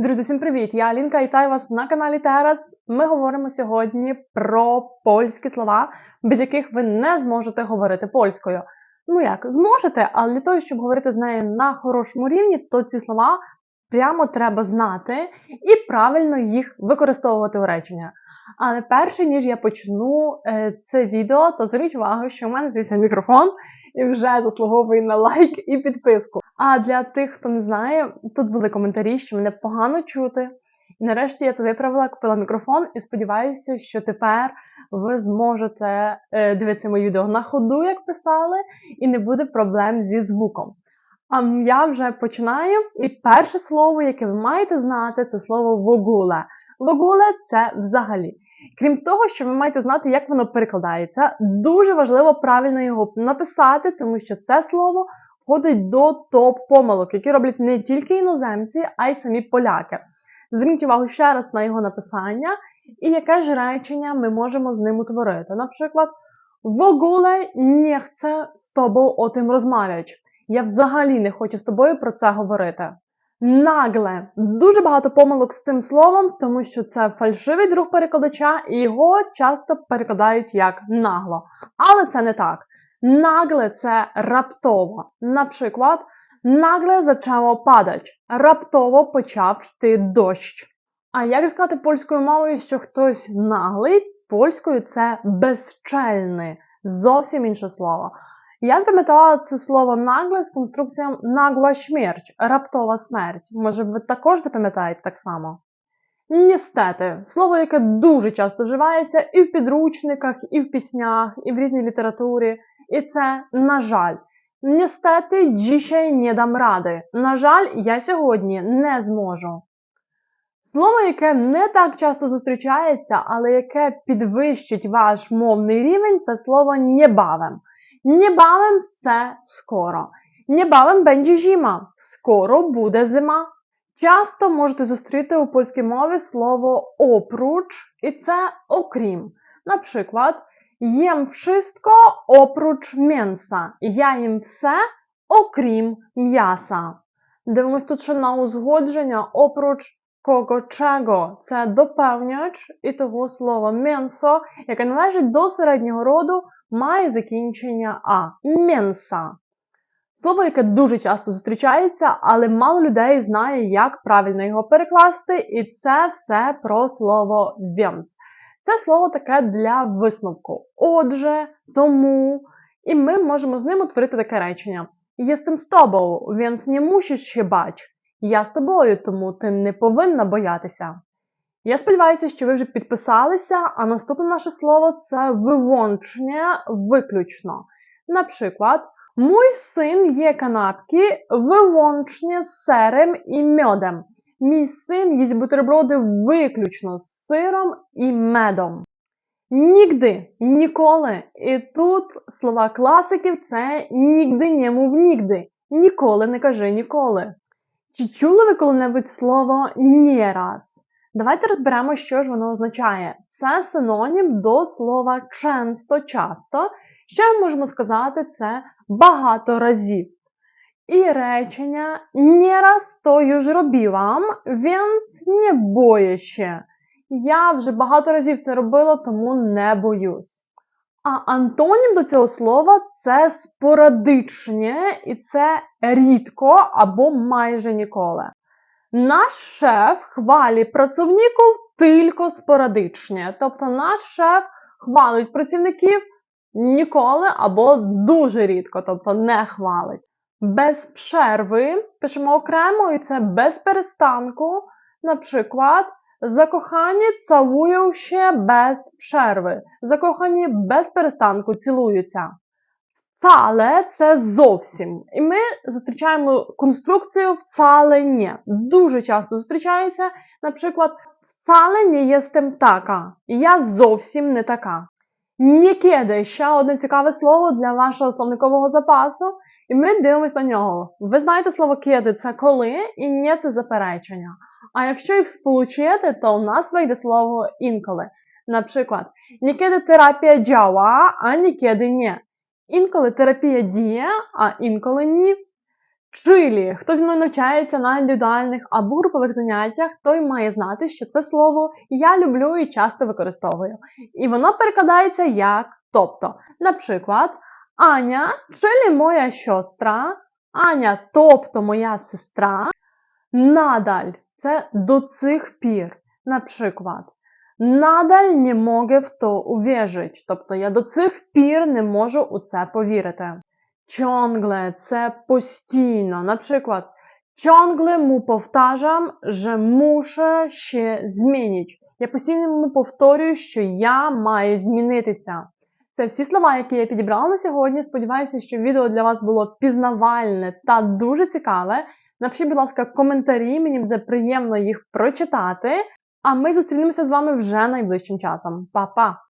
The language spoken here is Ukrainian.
Друзі, всім привіт! Я Алінка і вітаю вас на каналі Терас. Ми говоримо сьогодні про польські слова, без яких ви не зможете говорити польською. Ну як, зможете, але для того, щоб говорити з нею на хорошому рівні, то ці слова прямо треба знати і правильно їх використовувати у речення. Але перше, ніж я почну е, це відео, то зверніть увагу, що в мене з'явився мікрофон і вже заслуговує на лайк і підписку. А для тих, хто не знає, тут були коментарі, що мене погано чути. І нарешті я це виправила, купила мікрофон і сподіваюся, що тепер ви зможете е, дивитися мої відео на ходу, як писали, і не буде проблем зі звуком. А я вже починаю. І перше слово, яке ви маєте знати, це слово вогуле. Вогуле це взагалі. Крім того, що ви маєте знати, як воно перекладається, дуже важливо правильно його написати, тому що це слово входить до топ-помилок, які роблять не тільки іноземці, а й самі поляки. Зверніть увагу ще раз на його написання і яке ж речення ми можемо з ним утворити. Наприклад, в ogóle nie chcę з тобою о тим розмовляти. Я взагалі не хочу з тобою про це говорити. Нагле. Дуже багато помилок з цим словом, тому що це фальшивий друг перекладача, і його часто перекладають як нагло. Але це не так. Нагле це раптово. Наприклад, нагле почало падати. Раптово почав йти дощ. А як сказати польською мовою, що хтось наглий? Польською це безчельний. Зовсім інше слово. Я запам'ятала це слово нагле з конструкцією нагла смерть, раптова смерть. Може, ви також запам'ятаєте так само? Ністети слово, яке дуже часто вживається і в підручниках, і в піснях, і в різній літературі. І це на жаль. Ністети, dzisiaj не дам ради. На жаль, я сьогодні не зможу. Слово, яке не так часто зустрічається, але яке підвищить ваш мовний рівень, це слово небавем. Небавем це скоро. Небавем będzie зима. Скоро буде зима. Часто можете зустріти у польській мові слово опруч, і це окрім. Наприклад, їм wszystko опруч м'яса. Я їм все окрім м'яса. Дивимось тут ще на узгодження опруч кого чого. Це доповняч і того слова м'ясо, яке належить до середнього роду, має закінчення А. М'яса. Слово, яке дуже часто зустрічається, але мало людей знає, як правильно його перекласти, і це все про слово «więc». Це слово таке для висновку. Отже, тому, і ми можемо з ним утворити таке речення. Єстем з тобою, więc не мусиш ще бач. Я з тобою, тому ти не повинна боятися. Я сподіваюся, що ви вже підписалися, а наступне наше слово це вивончення виключно. Наприклад, Mój syn je kanapki wyłącznie z serem і медом. Мій син їсть бутерброди виключно з сиром і медом. Нігди, ніколи. І тут слова класиків це нігди, не мов нігди. Ніколи не кажи ніколи. Чи чули ви коли-небудь слово «не раз»? Давайте розберемо, що ж воно означає. Це синонім до слова часто, часто. Ми можемо сказати це багато разів. І речення не раз то robiłam, więc nie boję się. Я вже багато разів це робила, тому не боюсь. А антонім до цього слова це спорадичне, і це рідко або майже ніколи. Наш шеф хвалі працівників тільки спорадичне. Тобто наш шеф хвалить працівників ніколи або дуже рідко, тобто не хвалить. Без перерви пишемо окремо, і це без перестанку. Наприклад, закохані цілують ще без перерви. Закохані без перестанку цілуються. Вцале це зовсім. І ми зустрічаємо конструкцію вцале ні. Дуже часто зустрічається, наприклад, вцале не єстем така. Я зовсім не така. Нікеди ще одне цікаве слово для вашого словникового запасу, і ми дивимося на нього. Ви знаєте слово кеди це коли і не це заперечення. А якщо їх сполучити, то у нас вийде слово інколи. Наприклад, нікеди терапія дзяła, а нікеди ні. Інколи терапія діє, а інколи ні. Чилі. Хто зі мною навчається на індивідуальних або групових заняттях, той має знати, що це слово я люблю і часто використовую. І воно перекладається як тобто. Наприклад, Аня, чилі моя сестра, Аня, тобто моя сестра, надаль це до цих пір. Наприклад, надаль не mogę в то увірzyć, тобто я до цих пір не можу у це повірити. Ciągle – це постійно. Наприклад, ciągle mu powtarzam, że muszę się zmienić. Я постійно йому повторюю, що я маю змінитися. Це всі слова, які я підібрала на сьогодні. Сподіваюся, що відео для вас було пізнавальне та дуже цікаве. Напишіть, будь ласка, коментарі, мені буде приємно їх прочитати. А ми зустрінемося з вами вже найближчим часом. Па-па!